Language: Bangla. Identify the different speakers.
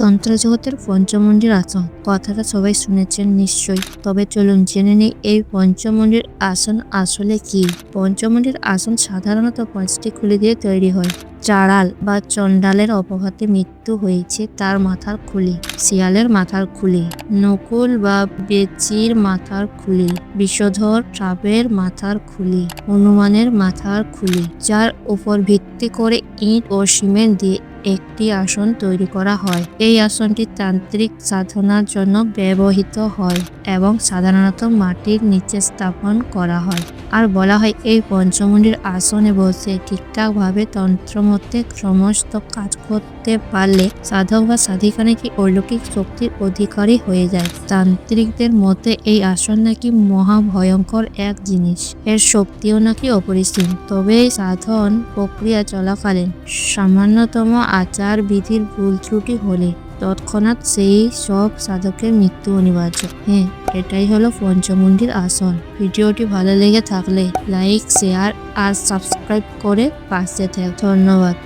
Speaker 1: তন্ত্র জগতের পঞ্চমন্ডির আসন। কথাটা সবাই শুনেছেন নিশ্চয়ই। তবে চলুন জেনে নেই এই পঞ্চমন্ডির আসন আসলে কি? পঞ্চমন্ডির আসন সাধারণত পাঁচটি খুলি দিয়ে তৈরি হয়। চাড়াল বা চণ্ডালের অপঘাতে মৃত্যু হয়েছে তার মাথার খুলি, শিয়ালের মাথার খুলি, নকুল বা বেচির মাথার খুলি, বিষধর সাপের মাথার খুলি, হনুমানের মাথার খুলি, যার উপর ভিত্তি করে ইট ও সিমেন্ট দিয়ে একটি আসন তৈরি করা হয়। এই আসনটি তান্ত্রিক সাধনার জন্য ব্যবহৃত হয় এবং সাধারণত মাটির নিচে স্থাপন করা হয়। আর বলা হয়, এই পঞ্চমুণ্ডির আসনে বসে ঠিকঠাকভাবে তন্ত্রমতে সমস্ত কাজ করতে পারলে সাধক বা সাধিকা নাকি অলৌকিক শক্তির অধিকারী হয়ে যায়। তান্ত্রিকদের মতে, এই আসন নাকি মহা ভয়ঙ্কর এক জিনিস। এর শক্তিও নাকি অপরিসীম। তবে সাধন প্রক্রিয়া চলাকালীন সামান্যতম আচার বিধির ভুল ত্রুটি হলে তৎক্ষণাৎ সেই সব সাধকের মৃত্যু অনিবার্য। হ্যাঁ এটাই হলো পঞ্চমুণ্ডির আসন ভিডিওটি ভালো লেগে থাকলে লাইক, শেয়ার আর সাবস্ক্রাইব করে পাশে থাক। ধন্যবাদ।